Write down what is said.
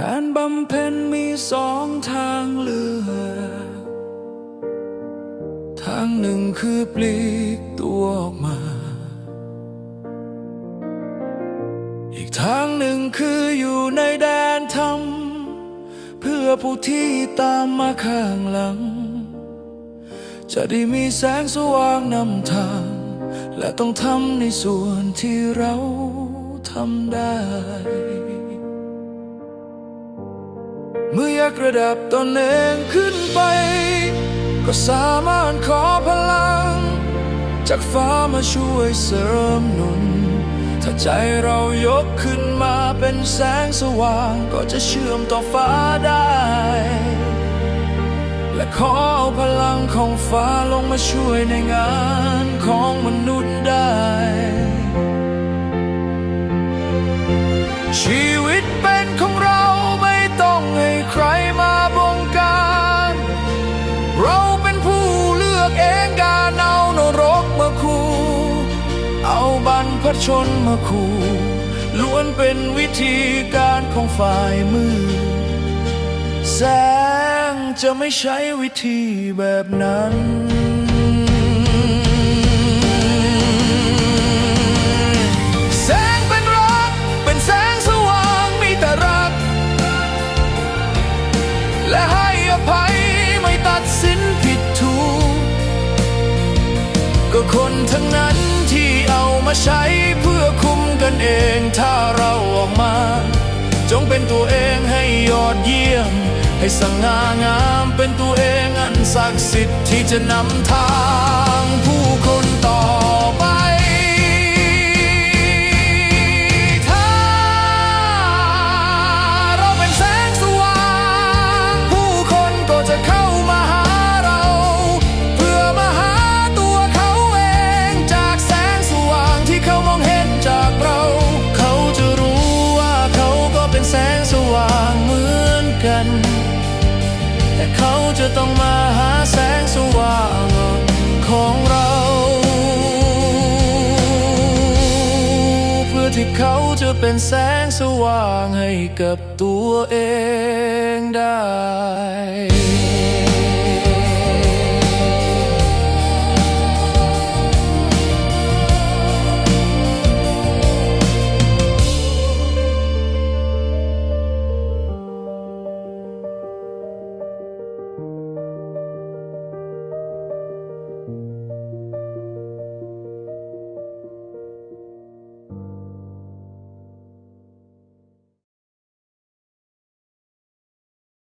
การบำเพ็ญมีสองทางเลือกทางหนึ่งคือปลีกตัวออกมา อีกทางหนึ่งคืออยู่ในแดนธรรม เพื่อผู้ที่ตามมาข้างหลัง จะได้มีแสงสว่างนำทาง และต้องทำในส่วนที่เราทำได้ เมื่ออยากระดับตนเองขึ้นไป ก็สามารถขอพลัง จากฟ้ามาช่วยเสริมหนุน ถ้าใจเรายกขึ้นมาเป็นแสงสว่าง ก็จะเชื่อมต่อฟ้าได้ และขอเอาพลังของฟ้าลงมาช่วยในงานของมนุษย์ได้ชีว บรรพชนมาคู่ล้วนเป็นวิธีการของฝ่ายมือ แสงจะไม่ใช้วิธีแบบนั้น ก็คนทั้งนั้นที่เอามาใช้เพื่อคุมกันเองถ้าเราออกมา จงเป็นตัวเองให้ยอดเยี่ยม ให้สง่างามเป็นตัวเองอันศักดิ์สิทธิ์ที่จะนำทางผู้ แต่เขาจะต้องมาหาแสงสว่างของเรา เพื่อที่เขาจะเป็นแสงสว่างให้กับตัวเองได้